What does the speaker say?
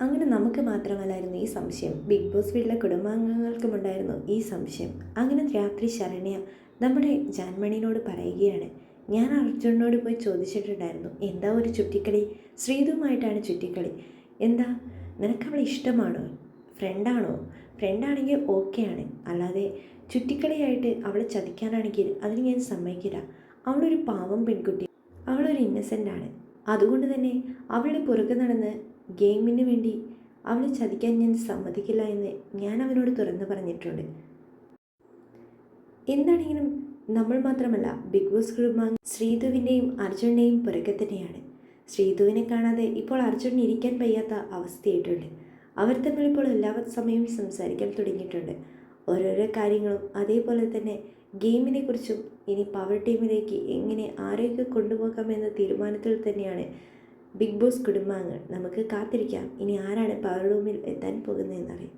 അങ്ങനെ നമുക്ക് മാത്രമല്ലായിരുന്നു ഈ സംശയം. ബിഗ് ബോസ് വീട്ടിലെ കുടുംബാംഗങ്ങൾക്കും ഉണ്ടായിരുന്നു ഈ സംശയം. അങ്ങനെ രാത്രി ശരണ്യ നമ്മുടെ ജാൻമണിനോട് പറയുകയാണ്. ഞാൻ അർജുനോട് പോയി ചോദിച്ചിട്ടുണ്ടായിരുന്നു. എന്താ ഒരു ചുറ്റിക്കളി? ശ്രീതുമായിട്ടാണ് ചുറ്റിക്കളി. എന്താ? നിനക്ക് അവളെ ഇഷ്ടമാണോ? ഫ്രണ്ടാണോ? ഫ്രണ്ടാണെങ്കിൽ ഓക്കെയാണ്. അല്ലാതെ ചുറ്റിക്കളിയായിട്ട് അവളെ ചതിക്കാനാണെങ്കിൽ അതിന് ഞാൻ സമ്മതിക്കില്ല. അവളൊരു പാവം പെൺകുട്ടി. അവളൊരു ഇന്നസെന്റ് ആണ് അതുകൊണ്ട് തന്നെ അവളുടെ പുറകെ നടന്ന് ഗെയിമിന് വേണ്ടി അവനെ ചതിക്കാൻ ഞാൻ സമ്മതിക്കില്ല എന്ന് ഞാൻ അവനോട് തുറന്നു പറഞ്ഞിട്ടുണ്ട്. എന്താണെങ്കിലും നമ്മൾ മാത്രമല്ല ബിഗ് ബോസ് കുടുംബാംഗ ശ്രീധുവിന്റെയും അർജുന്റെയും പുറകെ തന്നെയാണ്. ശ്രീധുവിനെ കാണാതെ ഇപ്പോൾ അർജുൻ ഇരിക്കാൻ വയ്യാത്ത അവസ്ഥയായിട്ടുണ്ട്. അവർ തമ്മിൽ ഇപ്പോൾ എല്ലാ സമയവും സംസാരിക്കാൻ തുടങ്ങിയിട്ടുണ്ട്. ഓരോരോ കാര്യങ്ങളും അതേപോലെ തന്നെ ഗെയിമിനെ കുറിച്ചും ഇനി പവർ ടീമിലേക്ക് എങ്ങനെ ആരെയൊക്കെ കൊണ്ടുപോകാമെന്ന തീരുമാനത്തിൽ തന്നെയാണ് ബിഗ് ബോസ് കുടുംബാംഗങ്ങൾ നമുക്ക് കാത്തിരിക്കാം. ഇനി ആരാണ് പവർ റൂമിൽ എത്താൻ പോകുന്നതെന്നറിയാം